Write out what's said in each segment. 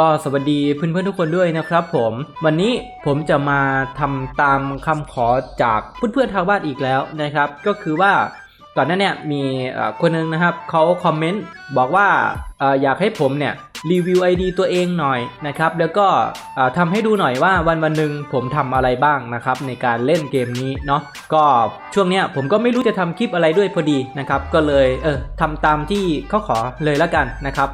ก็สวัสดีเพื่อนๆทุกคนด้วยนะครับผมวันนี้ผมจะมาทำตามคำขอจากเพื่อนๆทางบ้านอีกแล้วนะครับ ก็คือว่าก่อนหน้าเนี่ยมีคนหนึงนะครับเขาคอมเมนต์บอกว่าออยากให้ผมเนี่ยรีวิว ID ตัวเองหน่อยนะครับ แล้วก็ทำให้ดูหน่อยว่าวันวันหนึ่งผมทำอะไรบ้างนะครับ ในการเล่นเกมนี้เนาะก็ช่วงเนี้ยผมก็ไม่รู้จะทำคลิปอะไรด้วยพอดีนะครับ ก็เลยเออทำตามที่เขาขอเลยละกันนะครับ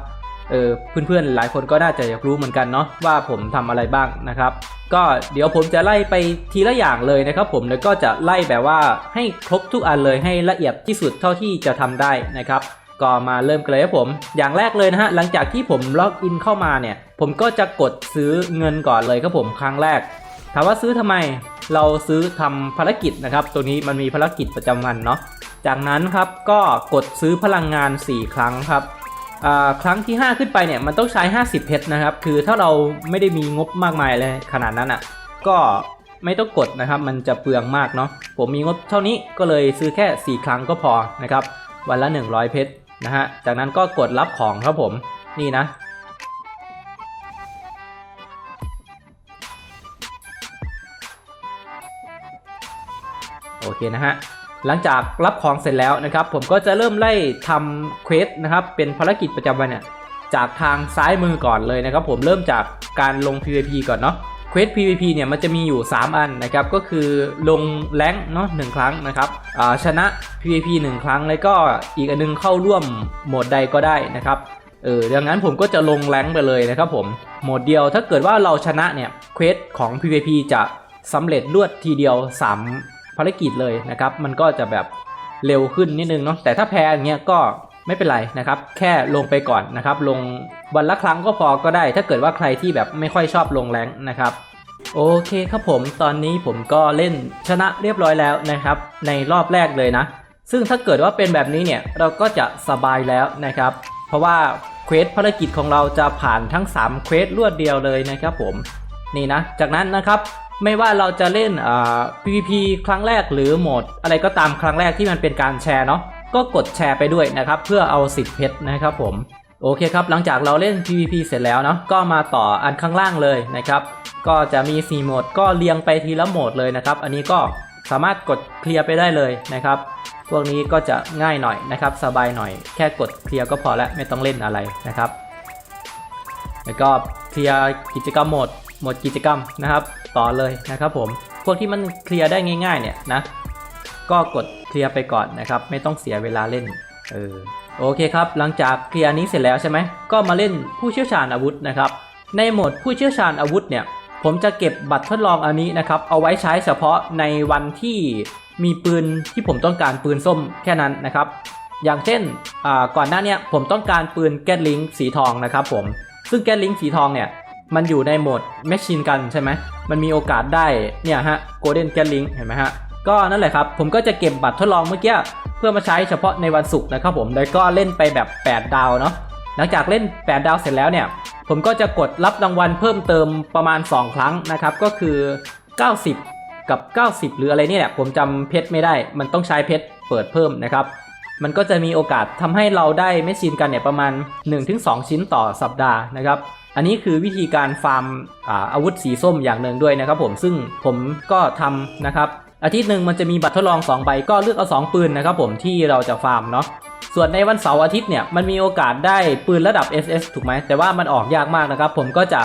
เออเพื่อนๆหลายคนก็น่าจะอยากรู้เหมือนกันเนาะว่าผมทำอะไรบ้างนะครับ ก็เดี๋ยวผมจะไล่ไปทีละอย่างเลยนะครับผมแล้วก็จะไล่แบบว่าให้ครบทุกอันเลยให้ละเอียดที่สุดเท่าที่จะทำได้นะครับก็มาเริ่มกันเลยครับผม อย่างแรกเลยนะฮะ หลังจากที่ผมล็อกอินเข้ามาเนี่ย ผมก็จะกดซื้อเงินก่อนเลยครับผมครั้งแรก ถามว่าซื้อทำไม เราซื้อทำภารกิจนะครับ ตัวนี้มันมีภารกิจประจำวันเนาะ จากนั้นครับก็กดซื้อพลังงาน 4 ครั้งครับ ครั้งที่ 5 ขึ้นไปเนี่ยมันต้องใช้ 50 เพชรนะครับ คือถ้าเราไม่ได้มีงบมากมายเลยขนาดนั้นอะ ก็ไม่ต้องกดนะครับ มันจะเปลืองมากเนาะ ผมมีงบเท่านี้ก็เลยซื้อแค่ 4 ครั้งก็พอนะครับ วันละ 100 เพชรนะฮะ จากนั้นก็กดรับของครับผม นี่นะโอเคนะฮะ หลังจากรับของเสร็จแล้วนะครับ ผมก็จะเริ่มไล่ทำเควสนะครับ เป็นภารกิจประจำวันเนี่ยจากทางซ้ายมือก่อนเลยนะครับ ผมเริ่มจากการลง PVP ก่อนเนาะเควส PVP เนี่ยมันจะมีอยู่ 3 อันนะครับ ก็คือลงแรงเนาะหนึ่งครั้งนะครับชนะ PVP 1 ครั้งแล้วก็อีกอันนึงเข้าร่วมโหมดใดก็ได้นะครับเออดังนั้นผมก็จะลงแรงไปเลยนะครับผมโหมดเดียวถ้าเกิดว่าเราชนะเนี่ยเควสของ PVP จะสำเร็จรวดทีเดียว 3 ภารกิจเลยนะครับ มันก็จะแบบเร็วขึ้นนิดนึงเนาะแต่ถ้าแพ้อย่างเงี้ยก็ไม่เป็นไรนะครับ แค่ลงไปก่อนนะครับ ลงวันละครั้งก็พอก็ได้ ถ้าเกิดว่าใครที่แบบไม่ค่อยชอบลงแรงนะครับ โอเคครับผม ตอนนี้ผมก็เล่นชนะเรียบร้อยแล้วนะครับ ในรอบแรกเลยนะ ซึ่งถ้าเกิดว่าเป็นแบบนี้เนี่ยเราก็จะสบายแล้วนะครับ เพราะว่าเควสภารกิจของเราจะผ่านทั้ง3เควสรวดเดียวเลยนะครับผม นี่นะ จากนั้นนะครับ ไม่ว่าเราจะเล่นอ่า PVP ครั้งแรกหรือโหมด อะไรก็ตามครั้งแรกที่มันเป็นการแชร์เนาะก็กดแชร์ไปด้วยนะครับเพื่อเอาสิทธิ์เพชรนะครับผมโอเคครับหลังจากเราเล่น PVP เสร็จแล้วเนาะก็มาต่ออันข้างล่างเลยนะครับก็จะมี 4 โหมดก็เรียงไปทีละโหมดเลยนะครับ อันนี้ก็สามารถกดเคลียร์ไปได้เลยนะครับ พวกนี้ก็จะง่ายหน่อยนะครับ สบายหน่อย แค่กดเคลียร์ก็พอแล้วไม่ต้องเล่นอะไรนะครับ แล้วก็เคลียร์กิจกรรมโหมด หมดกิจกรรมนะครับ ต่อเลยนะครับผม พวกที่มันเคลียร์ได้ง่ายๆ เนี่ยนะ ก็กดเคลียร์ไปก่อนนะครับ ไม่ต้องเสียเวลาเล่น เออ โอเคครับ หลังจากเคลียร์นี้เสร็จแล้วใช่ไหม ก็มาเล่นผู้เชี่ยวชาญอาวุธนะครับ ในโหมดผู้เชี่ยวชาญอาวุธเนี่ย ผมจะเก็บบัตรทดลองอันนี้นะครับ เอาไว้ใช้เฉพาะในวันที่มีปืนที่ผมต้องการปืนส้มแค่นั้นนะครับ อย่างเช่น ก่อนหน้าเนี้ยผมต้องการปืนแก๊สลิงสีทองนะครับผม ซึ่งแก๊สลิงสีทองเนี่ย มันอยู่ในโหมดแมชชีนกันใช่ไหมมันมีโอกาสได้เนี่ยฮะโกลเด้นแก๊สลิงเห็นไหมฮะก็นั่นแหละครับ ผมก็จะเก็บบัตรทดลองเมื่อกี้เพื่อมาใช้เฉพาะในวันศุกร์นะครับผมแล้วก็เล่นไปแบบ 8 ดาวเนาะหลังจากเล่น 8 ดาวเสร็จแล้วเนี่ย ผมก็จะกดรับรางวัลเพิ่มเติมประมาณ 2 ครั้งนะครับ ก็คือ 90 กับ 90 หรืออะไรเนี่ยแหละผมจำเพชรไม่ได้ มันต้องใช้เพชรเปิดเพิ่มนะครับ มันก็จะมีโอกาสทำให้เราได้เมชชีนกันเนี่ยประมาณ 1-2 ชิ้นต่อสัปดาห์นะครับ อันนี้คือวิธีการฟาร์มอาอาวุธสีส้มอย่างหนึ่งด้วยนะครับผมซึ่งผมก็ทำนะครับอาทิตย์หนึ่งมันจะมีบัตรทดลอง2ใบก็เลือกเอา2ปืนนะครับผมที่เราจะฟาร์มเนาะส่วนในวันเสาร์อาทิตย์เนี่ยมันมีโอกาสได้ปืนระดับ SS ถูกไหมแต่ว่ามันออกยากมากนะครับ ผมก็จะ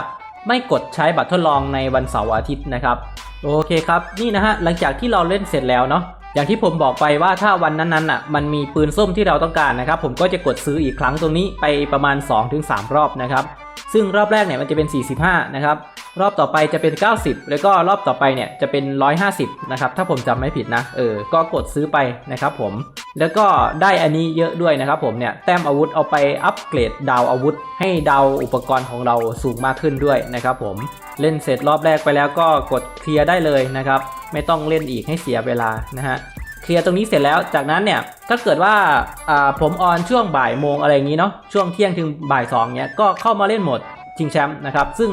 ไม่กดใช้บัตรทดลองในวันเสาร์อาทิตย์นะครับโอเคครับนี่นะฮะหลังจากที่เราเล่นเสร็จแล้วเนาะอย่างที่ผมบอกไปว่าถ้าวันนั้นๆอะมันมีปืนส้มที่เราต้องการนะครับ ผมก็จะกดซื้ออีกครั้งตรงนี้ไปประมาณ 2-3 รอบนะครับ ซึ่งรอบแรกเนี่ยมันจะเป็น 45 นะครับ รอบต่อไปจะเป็น 90 แล้วก็รอบต่อไปเนี่ยจะเป็น 150 นะครับ ถ้าผมจำไม่ผิดนะ เออ ก็กดซื้อไปนะครับผม แล้วก็ได้อันนี้เยอะด้วยนะครับผมเนี่ย แต้มอาวุธเอาไปอัปเกรดดาวอาวุธ ให้ดาวอุปกรณ์ของเราสูงมากขึ้นด้วยนะครับผม เล่นเสร็จรอบแรกไปแล้วก็กดเคลียร์ได้เลยนะครับ ไม่ต้องเล่นอีกให้เสียเวลานะฮะ เคลียร์ตรงนี้เสร็จแล้วจากนั้นเนี่ยถ้าเกิดว่าผมออนช่วงบ่ายโมงอะไรอย่างนี้เนาะช่วงเที่ยงถึงบ่ายสองเนี่ยก็เข้ามาเล่นโหมดชิงแชมป์นะครับซึ่ง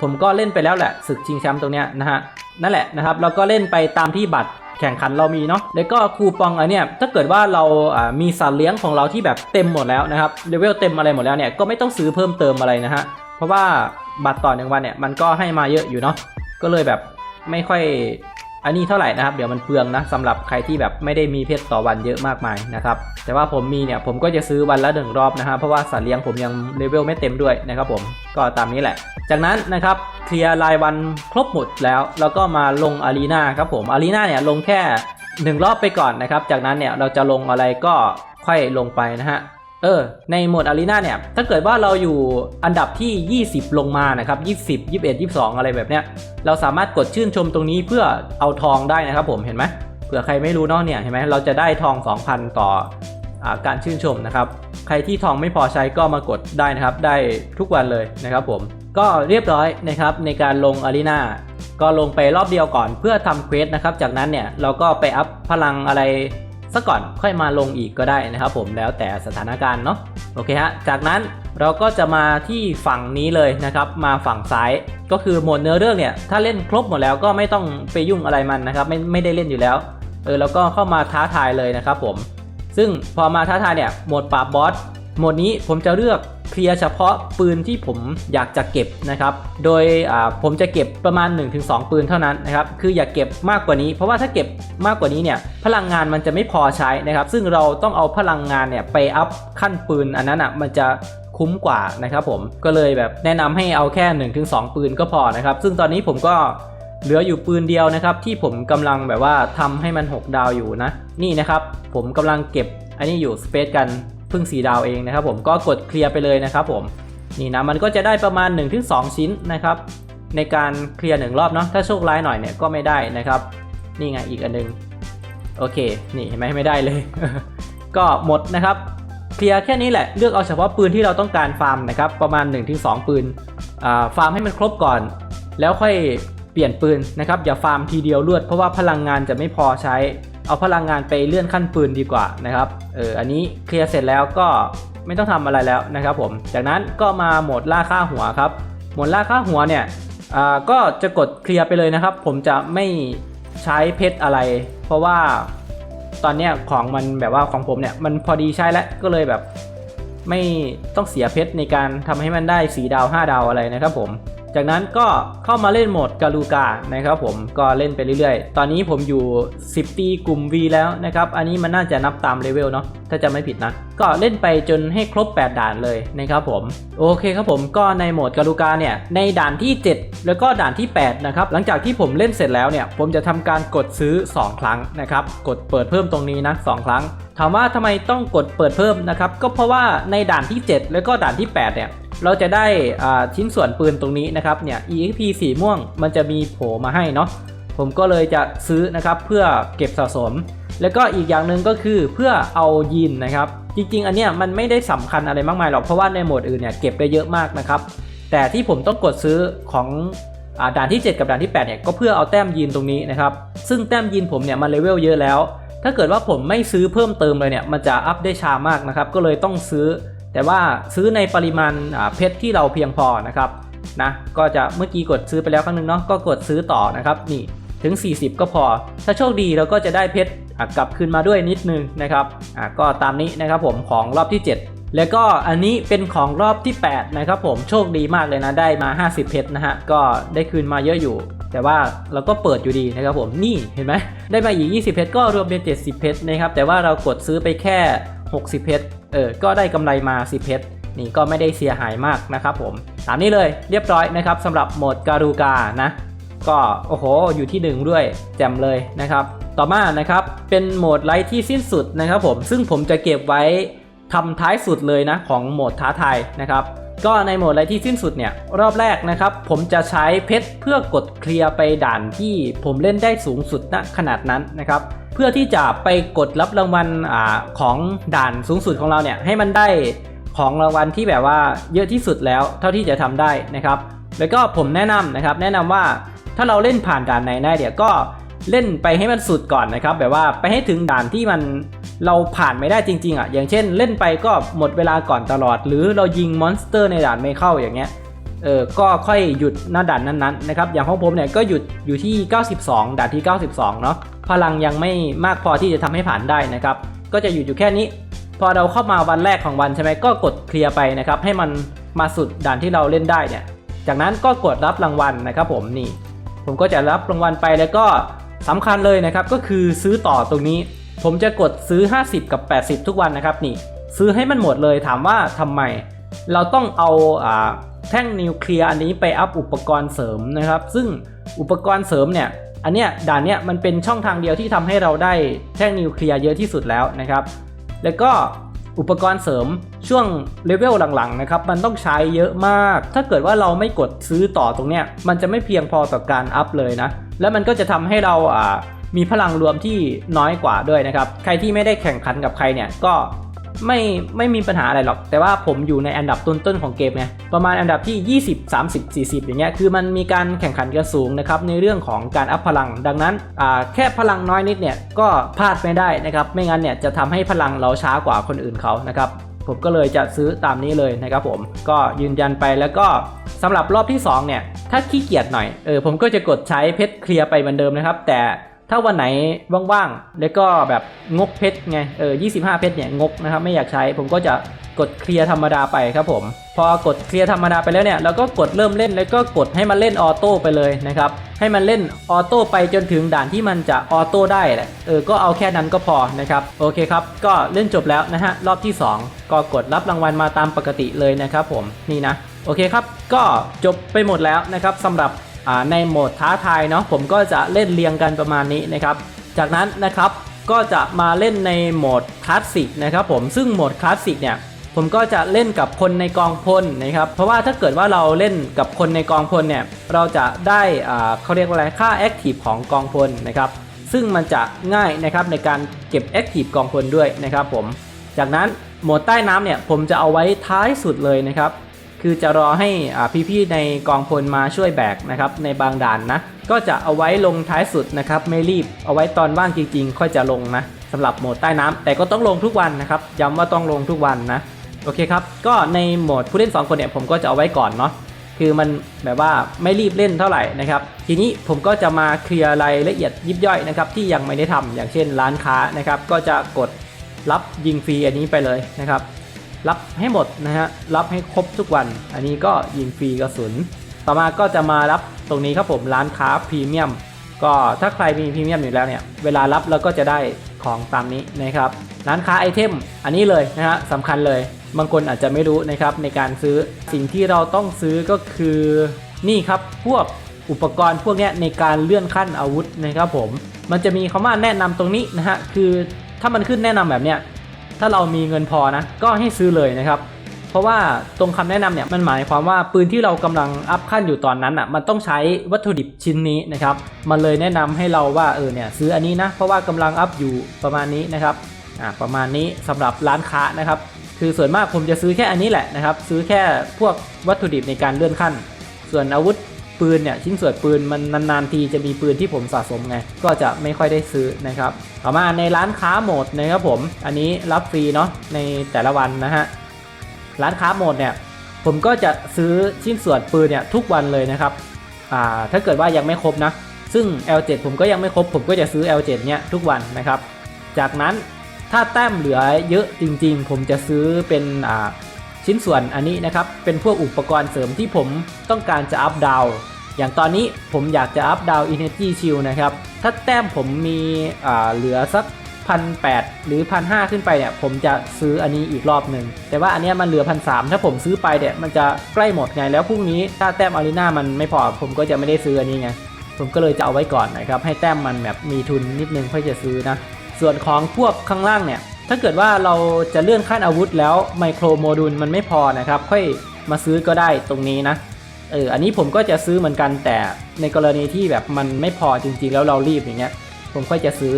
ผมก็เล่นไปแล้วแหละศึกชิงแชมป์ตรงเนี้ยนะฮะนั่นแหละนะครับเราก็เล่นไปตามที่บัตรแข่งขันเรามีเนาะแล้วก็คูปองอันเนี้ยถ้าเกิดว่าเราอ่ามีสัตว์เลี้ยงของเราที่แบบเต็มหมดแล้วนะครับเลเวลเต็มอะไรหมดแล้วเนี่ยก็ไม่ต้องซื้อเพิ่มเติมอะไรนะฮะเพราะว่าบัตรต่อหนึ่งวันเนี่ยมันก็ให้มาเยอะอยู่เนาะก็เลยแบบไม่ค่อย อันนี้เท่าไหร่นะครับเดี๋ยวมันเปลืองนะสำหรับใครที่แบบไม่ได้มีเพชรต่อวันเยอะมากมายนะครับแต่ว่าผมมีเนี่ยผมก็จะซื้อวันละหนึ่งรอบนะฮะเพราะว่าสัตว์เลี้ยงผมยังเลเวลไม่เต็มด้วยนะครับผมก็ตามนี้แหละ จากนั้นนะครับเคลียร์รายวันครบหมดแล้วแล้วก็มาลงอารีนาครับผมอารีนาเนี่ยลงแค่หนึ่งรอบไปก่อนนะครับจากนั้นเนี่ยเราจะลงอะไรก็ค่อยลงไปนะฮะ เออในโหมดอารีนาเนี่ย ถ้าเกิดว่าเราอยู่อันดับที่ 20 ลงมานะครับ20 21 22 อะไรแบบเนี้ย เราสามารถกดชื่นชมตรงนี้เพื่อเอาทองได้นะครับผมเห็นไหมเผื่อใครไม่รู้เนาะเนี่ยเห็นไหมเราจะได้ทอง 2,000 ต่ออการชื่นชมนะครับ ใครที่ทองไม่พอใช้ก็มากดได้นะครับ ได้ทุกวันเลยนะครับผมก็เรียบร้อยนะครับในการลงอารีนาก็ลงไปรอบเดียวก่อนเพื่อทำเควสนะครับ จากนั้นเนี่ยเราก็ไปอัพพลังอะไร ซะก่อนค่อยมาลงอีกก็ได้นะครับผมแล้วแต่สถานการณ์เนาะโอเคฮะจากนั้นเราก็จะมาที่ฝั่งนี้เลยนะครับ มาฝั่งซ้ายก็คือโหมดเนื้อเรื่องเนี่ยถ้าเล่นครบหมดแล้วก็ไม่ต้องไปยุ่งอะไรมันนะครับไม่ไม่ได้เล่นอยู่แล้วเออแล้วก็เข้ามาท้าทายเลยนะครับผม ซึ่งพอมาท้าทายเนี่ยโหมดปราบบอสโหมดนี้ผมจะเลือก เคลียร์เฉพาะปืนที่ผมอยากจะเก็บนะครับ โดยผมจะเก็บประมาณ 1-2 ปืนเท่านั้นนะครับ คืออย่าเก็บมากกว่านี้ เพราะว่าถ้าเก็บมากกว่านี้เนี่ยพลังงานมันจะไม่พอใช้นะครับ ซึ่งเราต้องเอาพลังงานเนี่ยไปอัพขั้นปืนอันนั้นอะมันจะคุ้มกว่านะครับผมก็เลยแบบแนะนำให้เอาแค่ 1-2 ปืนก็พอนะครับ ซึ่งตอนนี้ผมก็เหลืออยู่ปืนเดียวนะครับ ที่ผมกำลังแบบว่าทำให้มัน 6 ดาวอยู่นะ นี่นะครับ ผมกำลังเก็บอันนี้อยู่สเปซกัน เพิ่ง 4 ดาวเองนะครับผมก็กดเคลียร์ไปเลยนะครับผมนี่นะมันก็จะได้ประมาณ 1-2 ชิ้นนะครับในการเคลียร์หนึ่งรอบเนาะถ้าโชคร้ายหน่อยเนี่ยก็ไม่ได้นะครับ นี่ไงอีกอันนึงโอเค นี่เห็นไหมไม่ได้เลย ก็หมดนะครับ เคลียร์แค่นี้แหละเลือกเอาเฉพาะปืนที่เราต้องการฟาร์มนะครับ ประมาณ 1-2 ปืนอ่าฟาร์มให้มันครบก่อน แล้วค่อยเปลี่ยนปืนนะครับ อย่าฟาร์มทีเดียวรวดเพราะว่าพลังงานจะไม่พอใช้ เอาพลังงานไปเลื่อนขั้นปืนดีกว่านะครับเอออันนี้เคลียร์เสร็จแล้วก็ไม่ต้องทำอะไรแล้วนะครับผม จากนั้นก็มาโหมดล่าค่าหัวครับ โหมดล่าค่าหัวเนี่ยอ่าก็จะกดเคลียร์ไปเลยนะครับ ผมจะไม่ใช้เพชรอะไร เพราะว่าตอนเนี้ยของมันแบบว่าของผมเนี่ยมันพอดีใช้แล้วก็เลยแบบไม่ต้องเสียเพชรในการทำให้มันได้4ดาว 5 ดาวอะไรนะครับผม จากนั้นก็เข้ามาเล่นโหมดกาลูกานะครับผมก็เล่นไปเรื่อยๆ ตอนนี้ผมอยู่ 10 ตีกลุ่ม V แล้วนะครับ อันนี้มันน่าจะนับตามเลเวลเนาะถ้าจะไม่ผิดนะ ก็เล่นไปจนให้ครบ 8 ด่านเลยนะครับผม โอเคครับผมก็ในโหมดกาลูกาเนี่ยในด่านที่ 7 แล้วก็ด่านที่ 8 นะครับ หลังจากที่ผมเล่นเสร็จแล้วเนี่ย ผมจะทำการกดซื้อ 2 ครั้งนะครับ กดเปิดเพิ่มตรงนี้นะ 2 ครั้งถามว่าทำไมต้องกดเปิดเพิ่มนะครับ ก็เพราะว่าในด่านที่ 7 แล้วก็ด่านที่ 8 เนี่ย เราจะได้ชิ้นส่วนปืนตรงนี้นะครับเนี่ย EXP สีม่วงมันจะมีโผล่มาให้เนาะผมก็เลยจะซื้อนะครับเพื่อเก็บสะสม แล้วก็อีกอย่างหนึ่งก็คือเพื่อเอายีนนะครับ จริง ๆ อันเนี้ยมันไม่ได้สำคัญอะไรมากมายหรอกเพราะว่าในโหมดอื่นเนี่ยเก็บได้เยอะมากนะครับ แต่ที่ผมต้องกดซื้อของอด่านที่ 7 กับด่านที่8เนี่ยก็เพื่อเอาแต้มยีนตรงนี้นะครับซึ่งแต้มยีนผมเนี่ยมันเลเวลเยอะแล้ว ถ้าเกิดว่าผมไม่ซื้อเพิ่มเติมเลยเนี่ยมันจะอัพได้ช้ามากนะครับก็เลยต้องซื้อ แต่ว่าซื้อในปริมาณเพชรที่เราเพียงพอนะครับนะก็จะเมื่อกี้กดซื้อไปแล้วครั้งหนึงเนาะก็กดซื้อต่อนะครับนี่ถึง 40 ก็พอ ถ้าโชคดีเราก็จะได้เพชรกลับคืนมาด้วยนิดนึงนะครับอะก็ตามนี้นะครับผมของรอบที่ 7 แล้วก็อันนี้เป็นของรอบที่ 8 นะครับผมโชคดีมากเลยนะได้มา 50 เพชรนะฮะก็ได้คืนมาเยอะอยู่ แต่ว่าเราก็เปิดอยู่ดีนะครับผมนี่เห็นไหมได้มาอีก 20 เพชรก็รวมเป็น 70 เพชรนะครับแต่ว่าเรากดซื้อไปแค่ 60 เพชร เออ ก็ได้กำไรมา 10 เพชร นี่ก็ไม่ได้เสียหายมากนะครับผม ตามนี้เลยเรียบร้อยนะครับสำหรับโหมดการูกานะ ก็โอ้โห อยู่ที่หนึ่งด้วยแจ่มเลยนะครับ ต่อมานะครับเป็นโหมดไลท์ที่สิ้นสุดนะครับผม ซึ่งผมจะเก็บไว้ทำท้ายสุดเลยนะของโหมดท้าทายนะครับ ก็ในโหมดไลท์ที่สิ้นสุดเนี่ย รอบแรกนะครับ ผมจะใช้เพชรเพื่อกดเคลียร์ไปด่านที่ผมเล่นได้สูงสุดณขนาดนั้นนะครับ เพื่อที่จะไปกดรับรางวัลอของด่านสูงสุดของเราเนี่ยให้มันได้ของรางวัลที่แบบว่าเยอะที่สุดแล้วเท่าที่จะทำได้นะครับ แล้วก็ผมแนะนำนะครับ แนะนำว่าถ้าเราเล่นผ่านด่านไหนได้เดี๋ยวก็เล่นไปให้มันสุดก่อนนะครับ แบบว่าไปให้ถึงด่านที่มัน เราผ่านไม่ได้จริง ๆอะอย่างเช่น เล่นไปก็หมดเวลาก่อนตลอด หรือเรายิงมอนสเตอร์ในด่านไม่เข้าอย่างเงี้ยเออก็ค่อยหยุดหน้าด่านนั้นๆนะครับอย่างของผมเนี่ยก็หยุดอยู่ที่ 92 ด่านที่ 92 เนาะพลังยังไม่มากพอที่จะทำให้ผ่านได้นะครับก็จะหยุดอยู่แค่นี้ พอเราเข้ามาวันแรกของวันใช่ไหมก็กดเคลียร์ไปนะครับให้มันมาสุดด่านที่เราเล่นได้เนี่ยจากนั้นก็กดรับรางวัลนะครับผมนี่ ผมก็จะรับรางวัลไปแล้วก็สำคัญเลยนะครับก็คือซื้อต่อตรงนี้ ผมจะกดซื้อ 50 กับ 80 ทุกวันนะครับนี่ซื้อให้มันหมดเลยถามว่าทำไม เราต้องเอาอ่าแท่งนิวเคลียร์อันนี้ไปอัพอุปกรณ์เสริมนะครับ ซึ่งอุปกรณ์เสริมเนี่ยอันเนี้ยด่านเนี้ยมันเป็นช่องทางเดียวที่ทำให้เราได้แท่งนิวเคลียร์เยอะที่สุดแล้วนะครับ แล้วก็อุปกรณ์เสริมช่วงเลเวลหลังๆนะครับมันต้องใช้เยอะมาก ถ้าเกิดว่าเราไม่กดซื้อต่อตรงเนี้ยมันจะไม่เพียงพอต่อการอัพเลยนะ แล้วมันก็จะทำให้เราอ่า มีพลังรวมที่น้อยกว่าด้วยนะครับ ใครที่ไม่ได้แข่งขันกับใครเนี่ยก็ไม่ไม่มีปัญหาอะไรหรอก แต่ว่าผมอยู่ในอันดับต้นๆของเกมไงประมาณอันดับที่ 20 30 40 อย่างเงี้ยคือมันมีการแข่งขันกันสูงนะครับในเรื่องของการอัพพลัง ดังนั้นแค่พลังน้อยนิดเนี่ยก็พลาดไม่ได้นะครับ ไม่งั้นเนี่ยจะทำให้พลังเราช้ากว่าคนอื่นเขานะครับผมก็เลยจะซื้อตามนี้เลยนะครับผมก็ยืนยันไปแล้วก็สำหรับรอบที่2เนี่ยถ้าขี้เกียจหน่อยเออผมก็จะกดใช้เพชรเคลียร์ไปเหมือนเดิมนะครับ แต่ ถ้าวันไหนว่างๆ แล้วก็แบบงกเพชรไง เออ 25 เพชรเนี่ยงกนะครับไม่อยากใช้ ผมก็จะกดเคลียร์ธรรมดาไปครับผม พอกดเคลียร์ธรรมดาไปแล้วเนี่ยเราก็กดเริ่มเล่นแล้วก็กดให้มันเล่นออโต้ไปเลยนะครับ ให้มันเล่นออโต้ไปจนถึงด่านที่มันจะออโต้ได้แหละ เออ ก็เอาแค่นั้นก็พอนะครับ โอเคครับ ก็เล่นจบแล้วนะฮะ รอบที่ 2 ก็กดรับรางวัลมาตามปกติเลยนะครับผม นี่นะ โอเคครับ ก็จบไปหมดแล้วนะครับสำหรับ ในโหมดท้าทายเนาะผมก็จะเล่นเรียงกันประมาณนี้นะครับ จากนั้นนะครับก็จะมาเล่นในโหมดคลาสสิกนะครับผมซึ่งโหมดคลาสสิกเนี่ยผมก็จะเล่นกับคนในกองพลนะครับ เพราะว่าถ้าเกิดว่าเราเล่นกับคนในกองพลเนี่ยเราจะได้อ่าเขาเรียกว่าอะไรค่าแอคทีฟของกองพลนะครับซึ่งมันจะง่ายนะครับในการเก็บแอคทีฟกองพลด้วยนะครับผมจากนั้นโหมดใต้น้ำเนี่ยผมจะเอาไว้ท้ายสุดเลยนะครับ คือจะรอให้พี่ๆในกองพลมาช่วยแบกนะครับในบางด่านนะ ก็จะเอาไว้ลงท้ายสุดนะครับไม่รีบเอาไว้ตอนว่างจริงๆ ค่อยจะลงนะสำหรับโหมดใต้น้ำแต่ก็ต้องลงทุกวันนะครับย้ำว่าต้องลงทุกวันนะโอเคครับก็ในโหมดผู้เล่น 2 คนเนี่ยผมก็จะเอาไว้ก่อนเนาะคือมันแบบว่าไม่รีบเล่นเท่าไหร่นะครับ ทีนี้ผมก็จะมาเคลียร์รายละเอียดยิบย่อยนะครับที่ยังไม่ได้ทำอย่างเช่นร้านค้านะครับ ก็จะกดรับยิงฟรีอันนี้ไปเลยนะครับ รับให้หมดนะฮะรับให้ครบทุกวัน อันนี้ก็ยิงฟรีกระสุน ต่อมาก็จะมารับตรงนี้ครับผมร้านค้าพรีเมียมก็ถ้าใครมีพรีเมียมอยู่แล้วเนี่ยเวลารับเราก็จะได้ของตามนี้นะครับร้านค้าไอเทมอันนี้เลยนะฮะสำคัญเลย บางคนอาจจะไม่รู้นะครับในการซื้อสิ่งที่เราต้องซื้อก็คือนี่ครับพวกอุปกรณ์พวกนี้ในการเลื่อนขั้นอาวุธนะครับผมมันจะมีคำว่าแนะนำตรงนี้นะฮะคือถ้ามันขึ้นแนะนำแบบเนี้ย ถ้าเรามีเงินพอนะ ก็ให้ซื้อเลยนะครับ เพราะว่าตรงคำแนะนำเนี่ยมันหมายความว่าปืนที่เรากำลังอัพขั้นอยู่ตอนนั้นอะมันต้องใช้วัตถุดิบชิ้นนี้นะครับ มันเลยแนะนำให้เราว่าเออเนี่ยซื้ออันนี้นะ เพราะว่ากำลังอัพอยู่ประมาณนี้นะครับอ่าประมาณนี้สำหรับร้านค้านะครับ คือส่วนมากผมจะซื้อแค่อันนี้แหละนะครับ ซื้อแค่พวกวัตถุดิบในการเลื่อนขั้น ส่วนอาวุธ ปืนเนี่ยชิ้นส่วนปืนมันนานๆทีจะมีปืนที่ผมสะสมไง ก็จะไม่ค่อยได้ซื้อนะครับต่อมาในร้านค้าโหมดนะครับผม อันนี้รับฟรีเนาะในแต่ละวันนะฮะร้านค้าโหมดเนี่ยผมก็จะซื้อชิ้นส่วนปืนเนี่ยทุกวันเลยนะครับอ่าถ้าเกิดว่ายังไม่ครบนะ ซึ่ง L7 ผมก็ยังไม่ครบ ผมก็จะซื้อ L7 เนี่ยทุกวันนะครับ จากนั้นถ้าแต้มเหลือเยอะจริงๆ ผมจะซื้อเป็นชิ้นส่วนอันนี้นะครับ เป็นพวกอุปกรณ์เสริมที่ผมต้องการจะอัพดาว อย่างตอนนี้ผมอยากจะอัพดาว Energy Shield นะครับ ถ้าแต้มผมมีเหลือสักพันแหรือพันหขึ้นไปเนี่ยผมจะซื้ออันนี้อีกรอบหนึ่งแต่ว่าอันนี้มันเหลือพันสถ้าผมซื้อไปเนี่ยมันจะใกล้หมดไงแล้วพรุ่งนี้ถ้าแต้มอารีนามันไม่พอผมก็จะไม่ได้ซื้ออันนี้ไงผมก็เลยจะเอาไว้ก่อนนะครับให้แต้มมันแบบมีทุนนิดนึงค่อยจะซื้อนะส่วนของพวกข้างล่างเนี่ยถ้าเกิดว่าเราจะเลื่อนขั้นอาวุธแล้วไมโครโมดูลมันไม่พอนะครับค่อยมาซื้อก็ได้ตรงนี้นะ เอออันนี้ผมก็จะซื้อเหมือนกันแต่ในกรณีที่แบบมันไม่พอจริงๆ แล้วเรารีบอย่างเงี้ย ผมค่อยจะซื้อ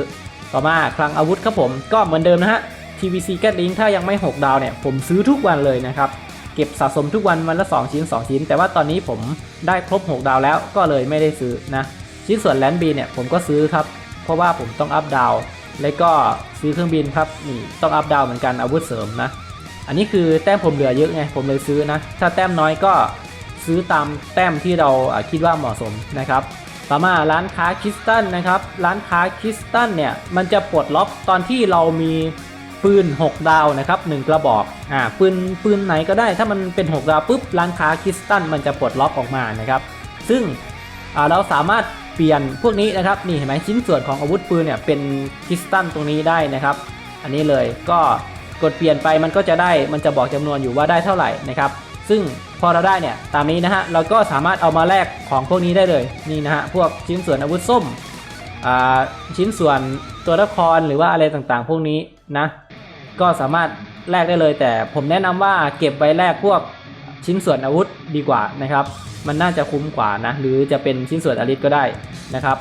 ต่อมาคลังอาวุธครับผมก็เหมือนเดิมนะฮะ TVC g a t l i n k ถ้ายังไม่ 6 ดาวเนี่ยผมซื้อทุกวันเลยนะครับ เก็บสะสมทุกวันวันละ 2 ชิ้น 2 ชิ้น แต่ว่าตอนนี้ผมได้ครบ 6 ดาวแล้วก็เลยไม่ได้ซื้อนะ ชิ้นส่วนแลนด์บีเนี่ยผมก็ซื้อครับ เพราะว่าผมต้องอัพดาวแล้วก็ซื้อเครื่องบินครับนี่ต้องอัพดาวเหมือนกันอาวุธเสริมนะ อันนี้คือแต้มผมเหลือเยอะไงผมเลยซื้อนะ ถ้าแต้มน้อยก็ ซื้อตามแต้มที่เราคิดว่าเหมาะสมนะครับต่อมาร้านค้าคริสตันนะครับ ร้านค้าคริสตันเนี่ยมันจะปลดล็อกตอนที่เรามีปืน 6 ดาวนะครับ1กระบอกอ่าปืนปืนไหนก็ได้ถ้ามันเป็น 6 ดาวปุ๊บร้านค้าคริสตัลมันจะปลดล็อกออกมานะครับ ซึ่งอ่าเราสามารถเปลี่ยนพวกนี้นะครับนี่เห็นไหมชิ้นส่วนของอาวุธปืนเนี่ยเป็นคริสตัลตรงนี้ได้นะครับ อันนี้เลยก็กดเปลี่ยนไปมันก็จะได้มันจะบอกจำนวนอยู่ว่าได้เท่าไหร่นะครับ ซึ่งพอเราได้เนี่ยตามนี้นะฮะเราก็สามารถเอามาแลกของพวกนี้ได้เลยนี่นะฮะพวกชิ้นส่วนอาวุธส้มอ่าชิ้นส่วนตัวละครหรือว่าอะไรต่างๆ พวกนี้นะก็สามารถแลกได้เลย แต่ผมแนะนำว่าเก็บไว้แลกพวกชิ้นส่วนอาวุธดีกว่านะครับ มันน่าจะคุ้มกว่านะหรือจะเป็นชิ้นส่วนอาริสก็ได้นะครับ